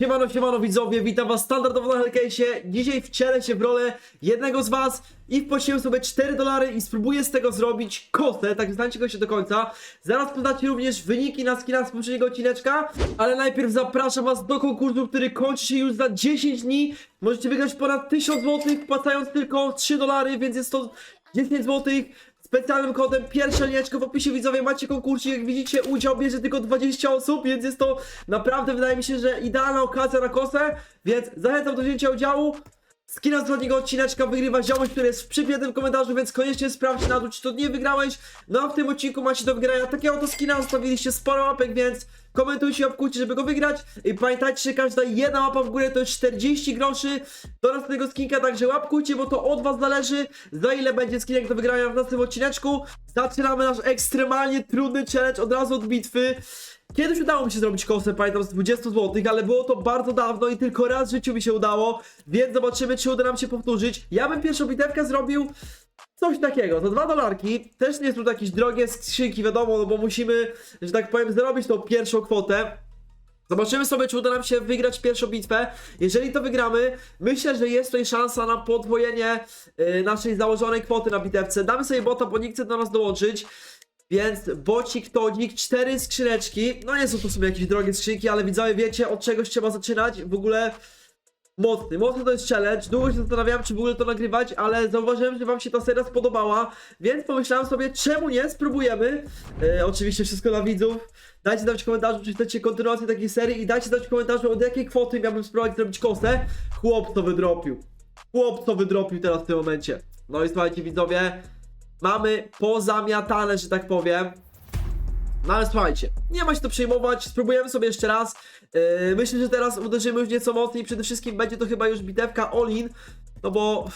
Siemano, siemano widzowie, witam was standardowo na Hellcase'ie. Dzisiaj wcielę się w rolę jednego z was i wpłaciłem sobie 4 dolary i spróbuję z tego zrobić kosę, tak zostańcie go się do końca. Zaraz poznacie również wyniki na skina z poprzedniego odcineczka, ale najpierw zapraszam was do konkursu, który kończy się już za 10 dni. Możecie wygrać ponad 1000 zł, wpłacając tylko 3 dolary, więc jest to 10 zł. Specjalnym kodem pierwsza linieczka w opisie widzowie macie konkursik, jak widzicie udział bierze tylko 20 osób, więc jest to naprawdę wydaje mi się, że idealna okazja na kosę, więc zachęcam do wzięcia udziału. Skina z ostatniego odcineczka wygrywa ziomek, który jest w przypiętym komentarzu, więc koniecznie sprawdź na dół, czy to nie wygrałeś. No a w tym odcinku macie do wygrania takiego oto skina, zostawiliście sporo łapek, więc komentujcie i obkujcie, żeby go wygrać. I pamiętajcie, że każda jedna łapa w górę to jest 40 groszy do następnego skinka, także łapkujcie, bo to od was zależy, za ile będzie skinek do wygrania w następnym odcineczku. Zaczynamy nasz ekstremalnie trudny challenge od razu od bitwy. Kiedyś udało mi się zrobić kosę, pamiętam, z 20 zł, ale było to bardzo dawno i tylko raz w życiu mi się udało, więc zobaczymy, czy uda nam się powtórzyć. Ja bym pierwszą bitewkę zrobił coś takiego, za 2 dolarki, też nie są to jakieś drogie skrzynki, wiadomo, no bo musimy, że tak powiem, zrobić tą pierwszą kwotę. Zobaczymy sobie, czy uda nam się wygrać pierwszą bitwę. Jeżeli to wygramy, myślę, że jest tutaj szansa na podwojenie y, naszej założonej kwoty na bitewce. Damy sobie bota, bo nikt chce do nas dołączyć. Więc bocik, todzik, cztery skrzyneczki. No nie są to sobie jakieś drogie skrzynki, ale widzowie wiecie od czegoś trzeba zaczynać. W ogóle mocny, mocny to jest challenge. Długo się zastanawiałem, czy w ogóle to nagrywać, ale zauważyłem, że wam się ta seria spodobała. Więc pomyślałem sobie, czemu nie? Spróbujemy. E, oczywiście wszystko dla widzów. Dajcie znać w komentarzu, czy chcecie kontynuację takiej serii i dajcie znać w komentarzu, od jakiej kwoty miałbym spróbować zrobić kosę. Chłop to wydropił. Chłop to wydropił teraz w tym momencie. No i słuchajcie widzowie, mamy pozamiatane, że tak powiem. No ale słuchajcie, nie ma się to przejmować, spróbujemy sobie jeszcze raz. Yy, myślę, że teraz uderzymy już nieco mocniej. Przede wszystkim będzie to chyba już bitewka all-in, no bo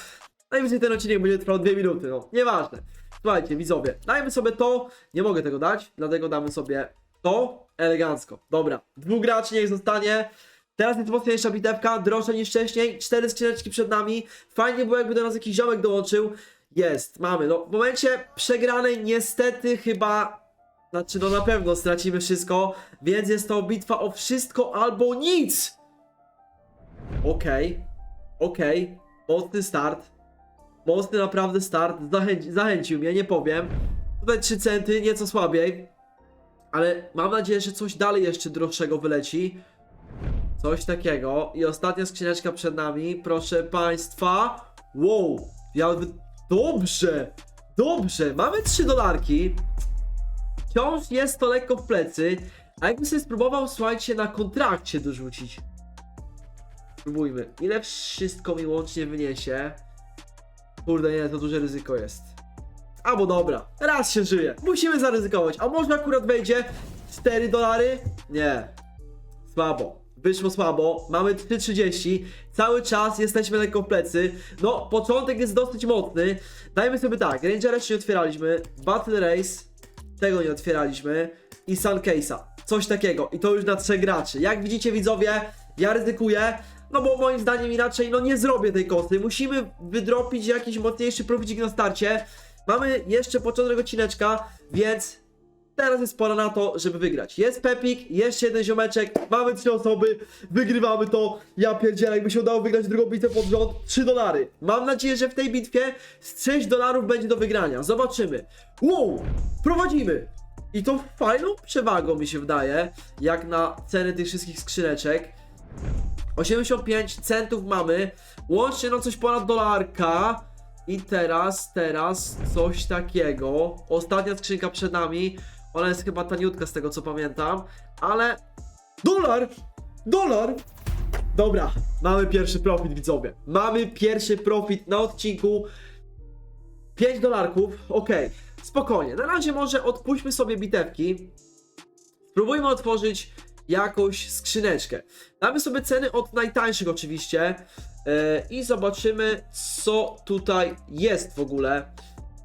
najwyżej ten odcinek będzie trwał 2 minuty, no nieważne. Słuchajcie, widzowie, dajmy sobie to, nie mogę tego dać, dlatego damy sobie to elegancko. Dobra, dwóch graczy niech zostanie. Teraz jest mocniejsza bitewka, droższa niż wcześniej, cztery skrzyneczki przed nami. Fajnie było jakby do nas jakiś ziomek dołączył. Jest, mamy. No w momencie przegranej niestety chyba znaczy, no na pewno stracimy wszystko, więc jest to bitwa o wszystko albo nic! Okej, okej, mocny start. Mocny naprawdę start, Zachęci, zachęcił mnie, nie powiem. Tutaj 3 centy, nieco słabiej. Ale mam nadzieję, że coś dalej jeszcze droższego wyleci. Coś takiego. I ostatnia skrzyneczka przed nami, proszę państwa. Wow, ja... Dobrze, dobrze, mamy 3 dolarki. Wciąż jest to lekko w plecy. A jakbym sobie spróbował, słuchajcie, na kontrakcie dorzucić. Spróbujmy. Ile wszystko mi łącznie wyniesie? Kurde, nie, to duże ryzyko jest. Albo dobra, raz się żyje. Musimy zaryzykować. A może akurat wejdzie 4 dolary? Nie. Słabo. Wyszło słabo, mamy 3,30, cały czas jesteśmy lekko w plecy. No, początek jest dosyć mocny. Dajmy sobie tak, Rangera jeszcze nie otwieraliśmy, Battle Race, tego nie otwieraliśmy i Suncase'a. Coś takiego. I to już na trzech graczy. Jak widzicie widzowie, ja ryzykuję. No bo moim zdaniem inaczej no nie zrobię tej kosy. Musimy wydropić jakiś mocniejszy proficik na starcie. Mamy jeszcze początek odcineczka, więc teraz jest pora na to, żeby wygrać. Jest Pepik, jeszcze jeden ziomeczek, mamy trzy osoby, wygrywamy to. Ja pierdzielę, jakby się udało wygrać drugą bitwę pod rząd, 3 dolary. Mam nadzieję, że w tej bitwie z 6 dolarów będzie do wygrania. Zobaczymy. Wow, prowadzimy. I to fajną przewagą mi się wydaje, jak na ceny tych wszystkich skrzyneczek. 85 centów mamy, łącznie no coś ponad dolarka. I teraz, teraz coś takiego. Ostatnia skrzynka przed nami. Ona jest chyba taniutka z tego co pamiętam, ale... Dolar! Dolar! Dobra, mamy pierwszy profit widzowie. Mamy pierwszy profit na odcinku. 5 dolarków, okej, spokojnie. Na razie może odpuśćmy sobie bitewki. Spróbujmy otworzyć jakąś skrzyneczkę. Damy sobie ceny od najtańszych oczywiście yy, i zobaczymy co tutaj jest w ogóle.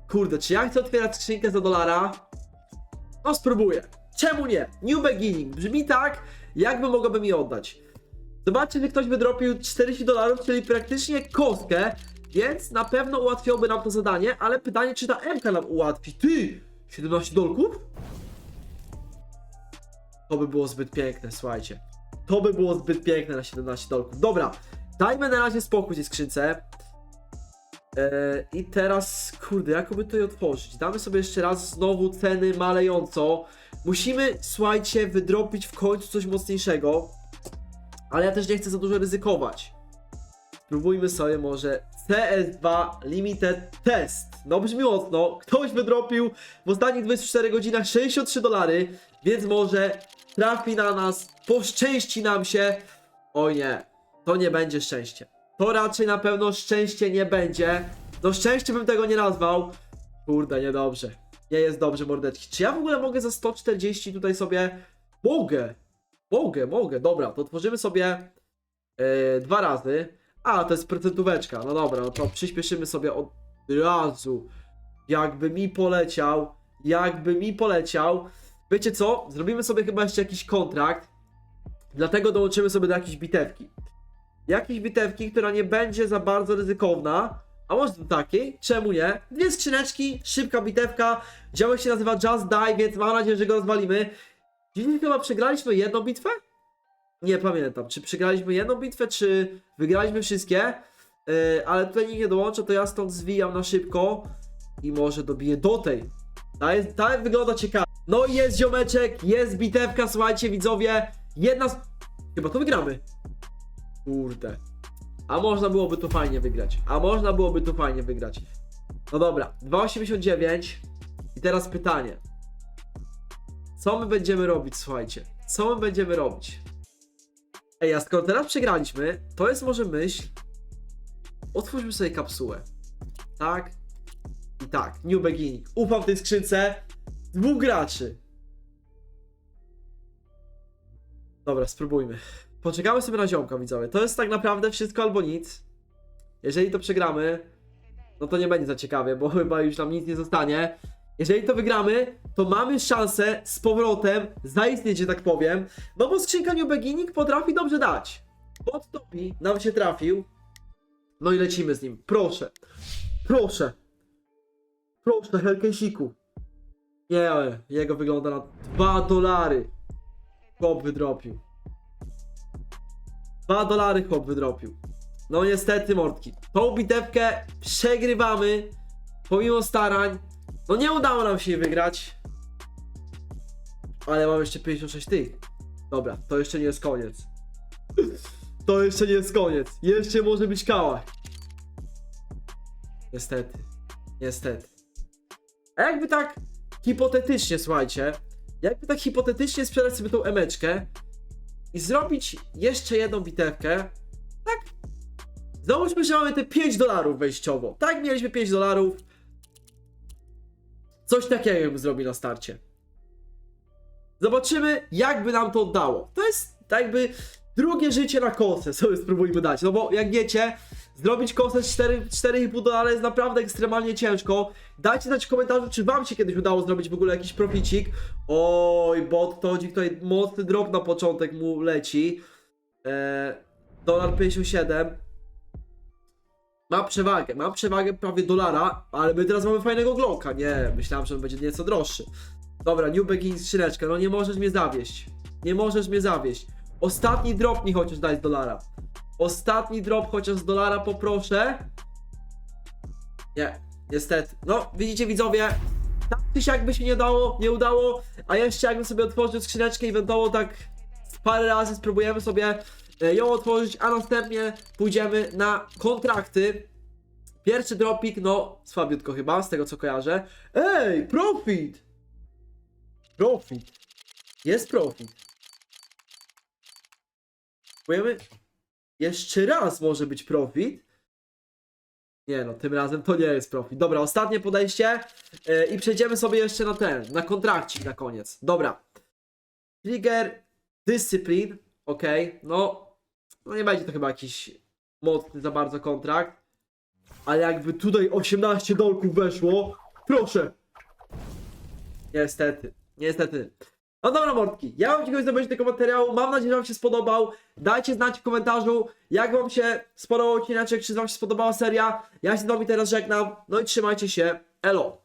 Kurde, czy ja chcę otwierać skrzynkę za dolara? No spróbuję. Czemu nie? New beginning. Brzmi tak, jakby mogłabym je oddać. Zobaczcie, że ktoś wydropił 40 dolarów, czyli praktycznie kostkę, więc na pewno ułatwiałby nam to zadanie, ale pytanie, czy ta MK nam ułatwi. Ty! 17 dolków? To by było zbyt piękne, słuchajcie. To by było zbyt piękne na 17 dolków. Dobra, dajmy na razie spokój tej skrzynce. Eee, I teraz, kurde, jakoby to otworzyć? Damy sobie jeszcze raz znowu ceny malejąco. Musimy, słuchajcie, wydropić w końcu coś mocniejszego. Ale ja też nie chcę za dużo ryzykować. Spróbujmy sobie może CS2 Limited Test. No brzmi mocno. Ktoś wydropił w ostatnich 24 godzinach 63 dolary, więc może trafi na nas, poszczęści nam się. Oj nie, to nie będzie szczęście. To raczej na pewno szczęście nie będzie. No szczęście bym tego nie nazwał. Kurde, niedobrze. Nie jest dobrze, mordeczki. Czy ja w ogóle mogę za 140 tutaj sobie... Mogę. Mogę, mogę. Dobra, to tworzymy sobie yy, dwa razy. A, to jest procentóweczka. No dobra, no to przyspieszymy sobie od razu. Jakby mi poleciał. Jakby mi poleciał. Wiecie co? Zrobimy sobie chyba jeszcze jakiś kontrakt. Dlatego dołączymy sobie do jakiejś bitewki. Jakiejś bitewki, która nie będzie za bardzo ryzykowna. A może do takiej? Czemu nie? Dwie skrzyneczki, szybka bitewka. Działek się nazywa Just Die, więc mam nadzieję, że go rozwalimy. Dzisiaj chyba przegraliśmy jedną bitwę? Nie pamiętam, czy przegraliśmy jedną bitwę, czy wygraliśmy wszystkie. Yy, ale tutaj nikt nie dołącza, to ja stąd zwijam na szybko. I może dobiję do tej. Ta, jest, ta wygląda ciekawie. No i jest ziomeczek, jest bitewka, słuchajcie widzowie. Jedna z... Chyba to wygramy. Kurde. A można byłoby tu fajnie wygrać. A można byłoby tu fajnie wygrać. No dobra, 2,89. I teraz pytanie. Co my będziemy robić, słuchajcie? Co my będziemy robić? Ej, a skoro teraz przegraliśmy, to jest może myśl. Otwórzmy sobie kapsułę. Tak. I tak. New beginning. Ufam tej skrzynce. Dwóch graczy. Dobra, spróbujmy. Poczekamy sobie na ziomka, widzowie. To jest tak naprawdę wszystko albo nic. Jeżeli to przegramy, no to nie będzie za ciekawie, bo chyba już nam nic nie zostanie. Jeżeli to wygramy, to mamy szansę z powrotem zaistnieć, że tak powiem. No bo skrzynka New Beginning potrafi dobrze dać. Bot Topi nam się trafił. No i lecimy z nim. Proszę. Proszę. Proszę, Helkesiku. Nie, jego wygląda na 2 dolary. Chłop wydropił. 2 dolary chłop wydropił. No niestety, mordki. Tą bitewkę przegrywamy. Pomimo starań. No nie udało nam się jej wygrać. Ale mam jeszcze 56 tych. Dobra, to jeszcze nie jest koniec. To jeszcze nie jest koniec. Jeszcze może być kałach. Niestety. Niestety. A jakby tak hipotetycznie, słuchajcie, jakby tak hipotetycznie sprzedać sobie tą emeczkę i zrobić jeszcze jedną bitewkę, tak? Załóżmy, że mamy te 5 dolarów wejściowo. Tak, mieliśmy 5 dolarów. Coś takiego bym zrobił na starcie. Zobaczymy, jakby nam to oddało. To jest tak jakby drugie życie na kosę, sobie spróbujmy dać. No bo jak wiecie, zrobić 4 4,5 dolara jest naprawdę ekstremalnie ciężko. Dajcie znać w komentarzu, czy wam się kiedyś udało zrobić w ogóle jakiś proficik. Oj, bot to tutaj mocny drop na początek mu leci. Eee, dolar 57. Ma przewagę, ma przewagę prawie dolara, ale my teraz mamy fajnego Glocka. Nie, myślałem, że on będzie nieco droższy. Dobra, New Begin skrzyneczka, no nie możesz mnie zawieść. Nie możesz mnie zawieść. Ostatni drop mi chociaż daj z dolara. Ostatni drop chociaż z dolara poproszę. Nie, niestety. No, widzicie widzowie, tak czy siak by się nie dało, nie udało, a jeszcze jakbym sobie otworzył skrzyneczkę eventowo tak z parę razy spróbujemy sobie e, ją otworzyć, a następnie pójdziemy na kontrakty. Pierwszy dropik, no słabiutko chyba, z tego co kojarzę. Ej, profit! Profit. Jest profit. Spróbujemy jeszcze raz może być profit. Nie no, tym razem to nie jest profit. Dobra, ostatnie podejście yy, i przejdziemy sobie jeszcze na ten, na kontrakcik na koniec. Dobra. Trigger Discipline, ok, no, no nie będzie to chyba jakiś mocny za bardzo kontrakt. Ale jakby tutaj 18 dolków weszło, proszę. Niestety, niestety. No dobra mordki, ja wam dziękuję za obejrzenie tego materiału, mam nadzieję, że wam się spodobał. Dajcie znać w komentarzu, jak wam się spodobał odcineczek, czy wam się spodobała seria. Ja się z wami teraz żegnam, no i trzymajcie się, elo.